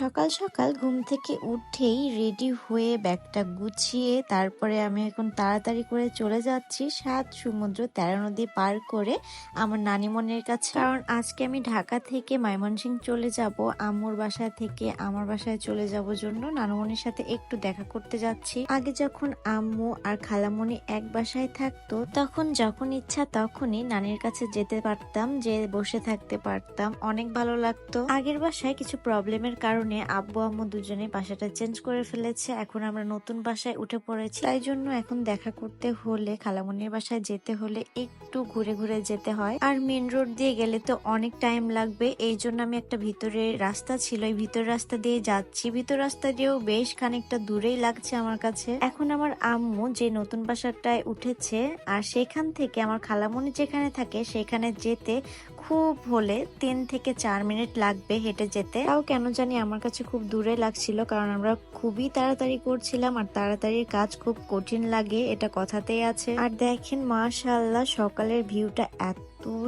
সকাল সকাল ঘুম থেকে উঠেই রেডি হয়ে ব্যাগটা গুছিয়ে তারপরে আমি এখন তাড়াতাড়ি করে চলে যাচ্ছি সাত সমুদ্র তেরো নদী পার করে আমার নানিমনের কাছে। কারণ আজকে আমি ঢাকা থেকে ময়মনসিং চলে যাব, আম্মুর বাসায় থেকে আমার বাসায় চলে যাব জন্য নানুমনির সাথে একটু দেখা করতে যাচ্ছি। আগে যখন আম্মু আর খালামণি এক বাসায় থাকতো, তখন যখন ইচ্ছা তখনই নানির কাছে যেতে পারতাম, যে বসে থাকতে পারতাম, অনেক ভালো লাগতো। আগের বাসায় কিছু প্রবলেমের কারণে আব্বু আম্মু দুজনে বাসাটা চেঞ্জ করে ফেলেছে। এখন আমরা নতুন বাসায় উঠে পড়েছি। তাই জন্য এখন দেখা করতে হলে, খালামনির বাসায় যেতে হলে একটু ঘুরে ঘুরে যেতে হয়। আর মেন রোড দিয়ে গেলে তো অনেক টাইম লাগবে। এই জন্য আমি একটা ভিতরে রাস্তা ছিল, এই ভিতর রাস্তা দিয়ে যাচ্ছি। ভিতর রাস্তা দিয়েও বেশ খানিকটা দূরেই লাগছে আমার কাছে। এখন আমার আম্মু যে নতুন বাসাটায় উঠেছে, আর সেখান থেকে আমার খালামনি যেখানে থাকে, সেখানে যেতে খুব হলে তিন থেকে চার মিনিট লাগবে হেঁটে যেতে। তাও কেন জানি আমার কাছে খুব দূরে লাগছিল, কারণ আমরা খুবই তাড়াতাড়ি করছিলাম আর তাড়াতাড়ির কাজ খুব কঠিন লাগে, এটা কথাতেই আছে। আর দেখেন মাশাল্লাহ সকালের ভিউটা এত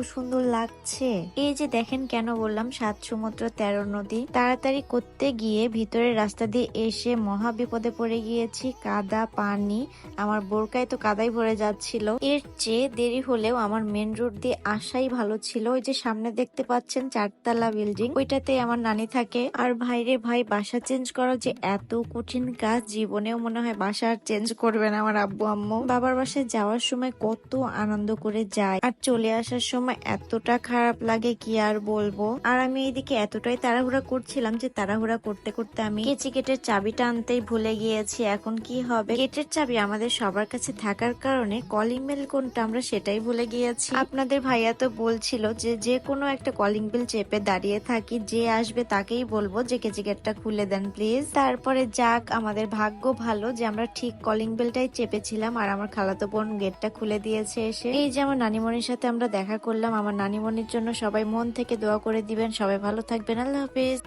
সুন্দর লাগছে। এই যে দেখেন কেন বললাম, সাত সমুদ্র, তেরো নদী। তাড়াতাড়ি করতে গিয়ে ভিতরের রাস্তা দিয়ে এসে মহা বিপদে পড়ে গিয়েছি, কাদা, পানি। আমার বোরকায় তো কাদাই ভরে যাচ্ছিল। এর চেয়ে দেরি হলেও আমার মেন রোড দিয়ে আসাই ভালো ছিল। ওই যে সামনে দেখতে পাচ্ছেন চারতলা বিল্ডিং ওইটাতে আমার নানি থাকে। আর ভাইরে ভাই, বাসা চেঞ্জ করা যে এত কঠিন কাজ, জীবনেও মনে হয় বাসা আর চেঞ্জ করবে না আমার আব্বু, আম্মু। বাবার বাসায় যাওয়ার সময় কত আনন্দ করে যায়। আর চলে আসার সময় এতটা খারাপ লাগে কি আর বলব? আর আমি এইদিকে এতটাই তাড়াহুড়া করছিলাম যে তাড়াহুড়া করতে করতে আমি কেচি গেটের চাবিটা আনতেই ভুলে গিয়েছি। এখন কি হবে? গেটের চাবি আমাদের সবার কাছে থাকার কারণে কলিং বেল কোনটা আমরা সেটাই ভুলে গিয়েছি। আপনাদের ভাইয়া তো বলছিল যে যে কোনো একটা কলিং বেল চেপে দাঁড়িয়ে থাকি, যে আসবে তাকেই বলব যে কেচি গেটটা খুলে দেন প্লিজ তারপরে যাক, আমাদের ভাগ্য ভালো যে আমরা ঠিক কলিং বেলটাই চেপেছিলাম আর আমার খালাতো বোন গেটটা খুলে দিয়েছে এসে। এই যে আমার নানিমণির সাথে আমরা দেখা করলাম। আমার নানিমনির জন্য সবাই মন থেকে দোয়া করে দিবেন। সবাই ভালো থাকবেন। আল্লাহ হাফিজ।